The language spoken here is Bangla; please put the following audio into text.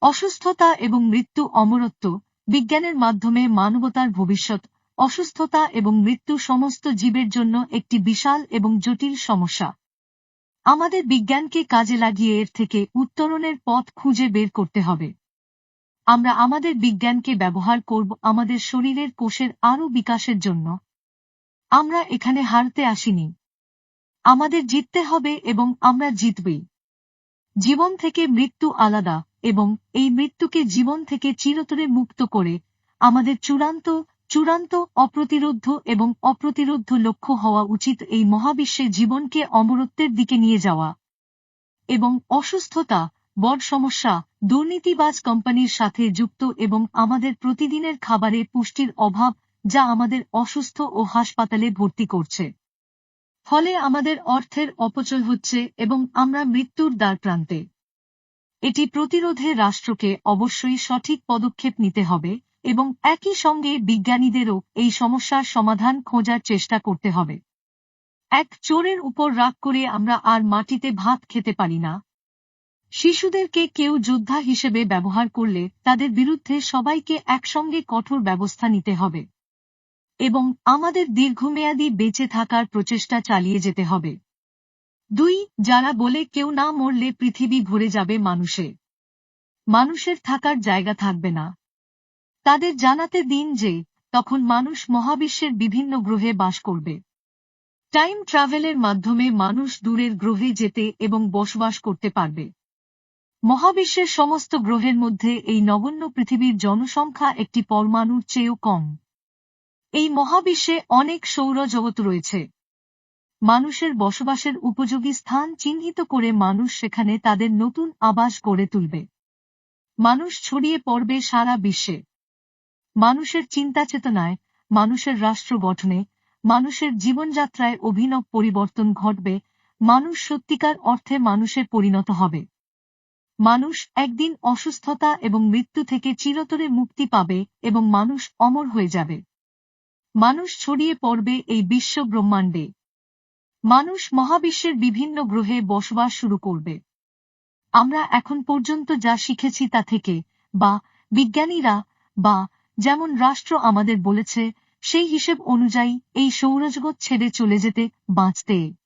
অসুস্থতা এবং মৃত্যু অমরত্ব বিজ্ঞানের মাধ্যমে মানবতার ভবিষ্যৎ, অসুস্থতা এবং মৃত্যু সমস্ত জীবের জন্য একটি বিশাল এবং জটিল সমস্যা। আমাদের বিজ্ঞানকে কাজে লাগিয়ে এর থেকে উত্তরণের পথ খুঁজে বের করতে হবে। আমরা আমাদের বিজ্ঞানকে ব্যবহার করব আমাদের শরীরের কোষের আরও বিকাশের জন্য। আমরা এখানে হারতে আসিনি। আমাদের জিততে হবে এবং আমরা জিতবই। জীবন থেকে মৃত্যু আলাদা এবং এই মৃত্যুকে জীবন থেকে চিরতরে মুক্ত করে আমাদের চূড়ান্ত চূড়ান্ত অপ্রতিরোধ এবং অপ্রতিরোধ লক্ষ্য হওয়া উচিত এই মহাবিশ্বে জীবনকে অমরত্বের দিকে নিয়ে যাওয়া। এবং অসুস্থতা, বড় সমস্যা, দুর্নীতিবাজ কোম্পানির সাথে যুক্ত এবং আমাদের প্রতিদিনের খাবারে পুষ্টির অভাব যা আমাদের অসুস্থ ও হাসপাতালে ভর্তি করছে। ফলে আমাদের অর্থের অপচয় হচ্ছে এবং আমরা মৃত্যুর দ্বার প্রান্তে। এটি প্রতিরোধে রাষ্ট্রকে অবশ্যই সঠিক পদক্ষেপ নিতে হবে এবং একই সঙ্গে বিজ্ঞানীদেরও এই সমস্যার সমাধান খোঁজার চেষ্টা করতে হবে। এক চোরের উপর রাগ করে আমরা আর মাটিতে ভাত খেতে পারি না। শিশুদেরকে কেউ যোদ্ধা হিসেবে ব্যবহার করলে তাদের বিরুদ্ধে সবাইকে একসঙ্গে কঠোর ব্যবস্থা নিতে হবে। এবং আমাদের দীর্ঘমেয়াদী বেঁচে থাকার প্রচেষ্টা চালিয়ে যেতে হবে। দুই, যারা বলে কেউ না মরলে পৃথিবী ভরে যাবে মানুষে। মানুষের থাকার জায়গা থাকবে না। তাদের জানাতে দিন যে, তখন মানুষ মহাবিশ্বের বিভিন্ন গ্রহে বাস করবে। টাইম ট্রাভেলের মাধ্যমে মানুষ দূরের গ্রহে যেতে এবং বসবাস করতে পারবে। মহাবিশ্বের সমস্ত গ্রহের মধ্যে এই নগণ্য পৃথিবীর জনসংখ্যা একটি পরমাণুর চেয়েও কম। এই মহাবিশ্বে অনেক সৌর সৌরজগৎ রয়েছে। মানুষের বসবাসের উপযোগী স্থান চিহ্নিত করে মানুষ সেখানে তাদের নতুন আবাস গড়ে তুলবে। মানুষ ছড়িয়ে পড়বে সারা বিশ্বে। মানুষের চিন্তা চেতনায়, মানুষের রাষ্ট্র গঠনে, মানুষের জীবনযাত্রায় অভিনব পরিবর্তন ঘটবে, মানুষ সত্যিকার অর্থে মানুষে পরিণত হবে। মানুষ একদিন অসুস্থতা এবং মৃত্যু থেকে চিরতরে মুক্তি পাবে এবং মানুষ অমর হয়ে যাবে। মানুষ ছড়িয়ে পড়বে এই বিশ্ব ব্রহ্মাণ্ডে। মানুষ মহাবিশ্বের বিভিন্ন গ্রহে বসবাস শুরু করবে। আমরা এখন পর্যন্ত যা শিখেছি তা থেকে, বা বিজ্ঞানীরা, বা যেমন রাষ্ট্র আমাদের বলেছে, সেই হিসেব অনুযায়ী এই সৌরজগৎ ছেড়ে চলে যেতে বাঁচতে।